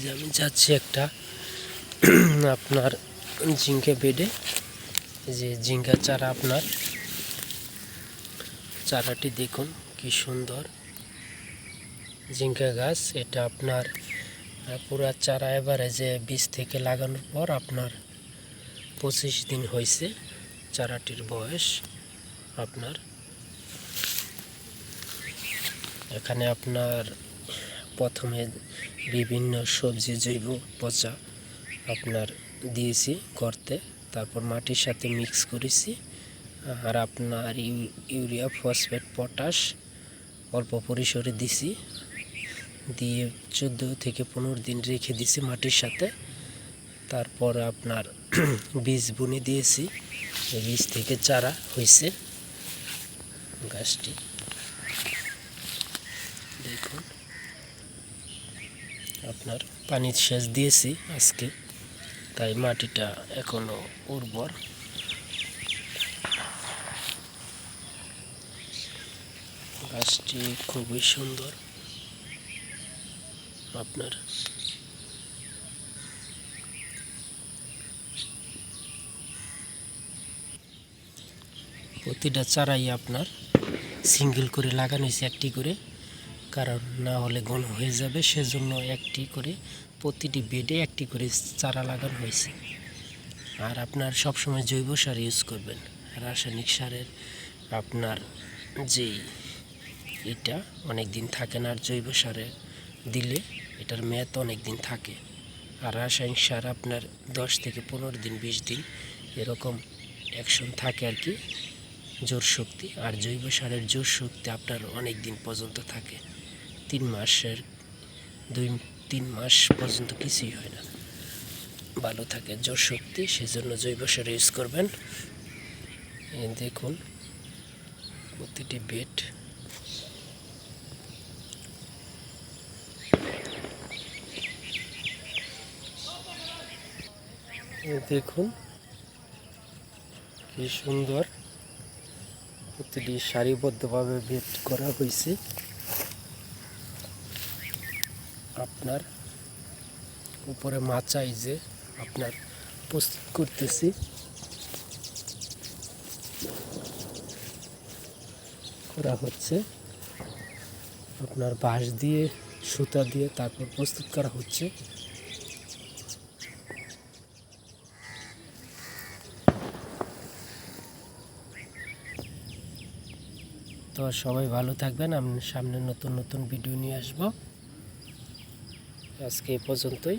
যে আমি যাচ্ছি একটা, আপনার জিঙ্কা বেডে। যে জিঙ্কা চারা আপনার। চারাটি দেখুন, কি সুন্দর। জিঙ্কা গাছ, এটা আপনার পুরা চারা এবারে যে বীজ থেকে লাগানোর পর আপনার পঁচিশ দিন হয়েছে চারাটির বয়স আপনার। এখানে আপনার প্রথমে বিভিন্ন সবজি জৈব পচা আপনার দিয়েছি করতে তারপর মাটির সাথে মিক্স করেছি। আর আপনার ইউ- ইউরিয়া ফসফেট পটাশ অল্প পরিসরে দিছি। দিয়ে চোদ্দ থেকে পনেরো দিন রেখে দিছি মাটির সাথে। তারপর আপনার বীজ বুনে দিয়েছি। বীজ থেকে চারা হয়েছে গাছটি। দেখুন। আপনার পানির সেচ দিয়েছি আজকে, তাই মাটিটা এখনও উর্বর। গাছটি খুবই সুন্দর। আপনার প্রতিটা চারাই আপনার সিঙ্গেল করে লাগানো হয়েছে, একটি করে। কারণ না হলে ঘন হয়ে যাবে। সেজন্য একটি করে প্রতিটি বেডে একটি করে চারা লাগানো হয়েছে। আর আপনার সবসময় জৈব সার ইউজ করবেন। রাসায়নিক সারের আপনার যেই এটা অনেক দিন থাকে না, আর জৈব সারে দিলে এটার মেয়াদ অনেক দিন থাকে। আর রাসায়নিক সার আপনার দশ থেকে পনেরো দিন, বিশ দিন এরকম অ্যাকশন থাকে আর কি। জোর শক্তি আর জৈব সারের জোর শক্তি আপনার অনেক দিন পর্যন্ত থাকে। তিন মাসের, দুই, তিন মাস পর্যন্ত কিছুই হয় না। ভালো থাকে, জোর শক্তি, সেজন্য জৈব সার ইউজ করবেন। দেখুন, প্রতিটি বেড দেখুন, কি সুন্দর। প্রতিটি সারিবদ্ধভাবে বেড করা হয়েছে। আপনার উপরে মাচাই যে আপনার প্রস্তুত করতেছি। করা হচ্ছে। আপনার বাঁশ দিয়ে, সুতা দিয়ে তারপর প্রস্তুত করা হচ্ছে। তো সবাই ভালো থাকবেন। আমি সামনে নতুন নতুন ভিডিও নিয়ে আসব। আজকে এ পর্যন্তই।